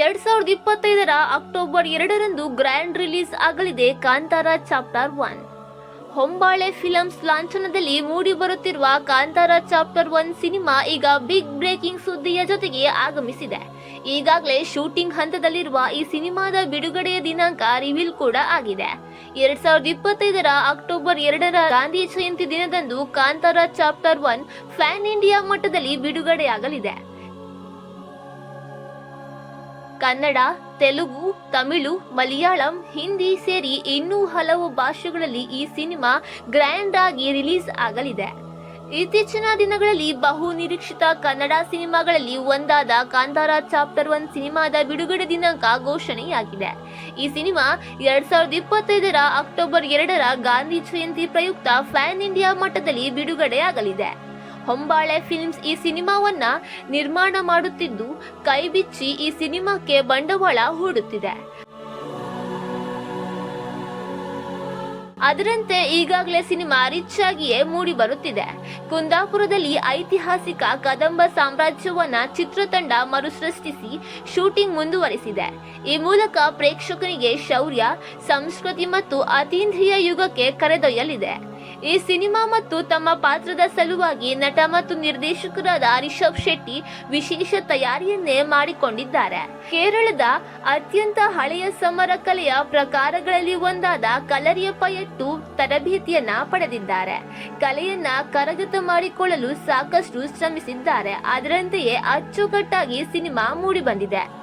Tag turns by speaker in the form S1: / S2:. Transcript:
S1: ಎರಡ್ ಸಾವಿರದ ಇಪ್ಪತ್ತೈದರ ಅಕ್ಟೋಬರ್ ಎರಡರಂದು ಗ್ರ್ಯಾಂಡ್ ರಿಲೀಸ್ ಆಗಲಿದೆ Kantara chapter one. Hombale films ಲಾಂಛನದಲ್ಲಿ ಮೂಡಿ ಬರುತ್ತಿರುವ ಕಾಂತಾರ ಚಾಪ್ಟರ್ ಒನ್ ಸಿನಿಮಾ ಈಗ ಬಿಗ್ ಬ್ರೇಕಿಂಗ್ ಸುದ್ದಿಯ ಜೊತೆಗೆ ಆಗಮಿಸಿದೆ. ಈಗಾಗಲೇ ಶೂಟಿಂಗ್ ಹಂತದಲ್ಲಿರುವ ಈ ಸಿನಿಮಾದ ಬಿಡುಗಡೆಯ ದಿನಾಂಕ ರಿವೀಲ್ ಕೂಡ ಆಗಿದೆ. ಎರಡ್ ಸಾವಿರದ ಇಪ್ಪತ್ತೈದರ ಅಕ್ಟೋಬರ್ ಎರಡರ ಗಾಂಧಿ ಜಯಂತಿ ದಿನದಂದು Kantara chapter one pan India ಮಟ್ಟದಲ್ಲಿ ಬಿಡುಗಡೆಯಾಗಲಿದೆ. ಕನ್ನಡ, ತೆಲುಗು, ತಮಿಳು, ಮಲಯಾಳಂ, ಹಿಂದಿ ಸೇರಿ ಇನ್ನೂ ಹಲವು ಭಾಷೆಗಳಲ್ಲಿ ಈ ಸಿನಿಮಾ ಗ್ರ್ಯಾಂಡ್ ಆಗಿ ರಿಲೀಸ್ ಆಗಲಿದೆ. ಇತ್ತೀಚಿನ ದಿನಗಳಲ್ಲಿ ಬಹು ನಿರೀಕ್ಷಿತ ಕನ್ನಡ ಸಿನಿಮಾಗಳಲ್ಲಿ ಒಂದಾದ ಕಾಂತಾರ ಚಾಪ್ಟರ್ ಒನ್ ಸಿನಿಮಾದ ಬಿಡುಗಡೆ ದಿನಾಂಕ ಘೋಷಣೆಯಾಗಿದೆ. ಈ ಸಿನಿಮಾ ಎರಡ್ ಸಾವಿರದ ಇಪ್ಪತ್ತೈದರ ಅಕ್ಟೋಬರ್ ಎರಡರ ಗಾಂಧಿ ಜಯಂತಿ ಪ್ರಯುಕ್ತ ಫ್ಯಾನ್ ಇಂಡಿಯಾ ಮಟ್ಟದಲ್ಲಿ ಬಿಡುಗಡೆಯಾಗಲಿದೆ. ಹೊಂಬಾಳೆ ಫಿಲ್ಮ್ಸ್ ಈ ಸಿನಿಮಾವನ್ನ ನಿರ್ಮಾಣ ಮಾಡುತ್ತಿದ್ದು, ಕೈಬಿಚ್ಚಿ ಈ ಸಿನಿಮಾಕ್ಕೆ ಬಂಡವಾಳ ಹೂಡುತ್ತಿದೆ. ಅದರಂತೆ ಈಗಾಗಲೇ ಸಿನಿಮಾ ರಿಚ್ ಆಗಿಯೇ ಮೂಡಿ ಬರುತ್ತಿದೆ ಕುಂದಾಪುರದಲ್ಲಿ ಐತಿಹಾಸಿಕ ಕದಂಬ ಸಾಮ್ರಾಜ್ಯವನ್ನ ಚಿತ್ರತಂಡ ಮರುಸೃಷ್ಟಿಸಿ ಶೂಟಿಂಗ್ ಮುಂದುವರಿಸಿದೆ. ಈ ಮೂಲಕ ಪ್ರೇಕ್ಷಕನಿಗೆ ಶೌರ್ಯ, ಸಂಸ್ಕೃತಿ ಮತ್ತು ಅತೀಂದ್ರಿಯ ಯುಗಕ್ಕೆ ಕರೆದೊಯ್ಯಲಿದೆ. ಈ ಸಿನಿಮಾ ಮತ್ತು ತಮ್ಮ ಪಾತ್ರದ ಸಲುವಾಗಿ ನಟ ಮತ್ತು ನಿರ್ದೇಶಕರಾದ ರಿಷಬ್ ಶೆಟ್ಟಿ ವಿಶೇಷ ತಯಾರಿಯನ್ನೇ ಮಾಡಿಕೊಂಡಿದ್ದಾರೆ. ಕೇರಳದ ಅತ್ಯಂತ ಹಳೆಯ ಸಮರ ಕಲೆಯ ಪ್ರಕಾರಗಳಲ್ಲಿ ಒಂದಾದ ಕಲರಿಯಪ್ಪ ಎಟ್ಟು ತರಬೇತಿಯನ್ನ ಪಡೆದಿದ್ದಾರೆ. ಕಲೆಯನ್ನ ಕರಗತ ಮಾಡಿಕೊಳ್ಳಲು ಸಾಕಷ್ಟು ಶ್ರಮಿಸಿದ್ದಾರೆ. ಅದರಂತೆಯೇ ಅಚ್ಚುಕಟ್ಟಾಗಿ ಸಿನಿಮಾ ಮೂಡಿಬಂದಿದೆ.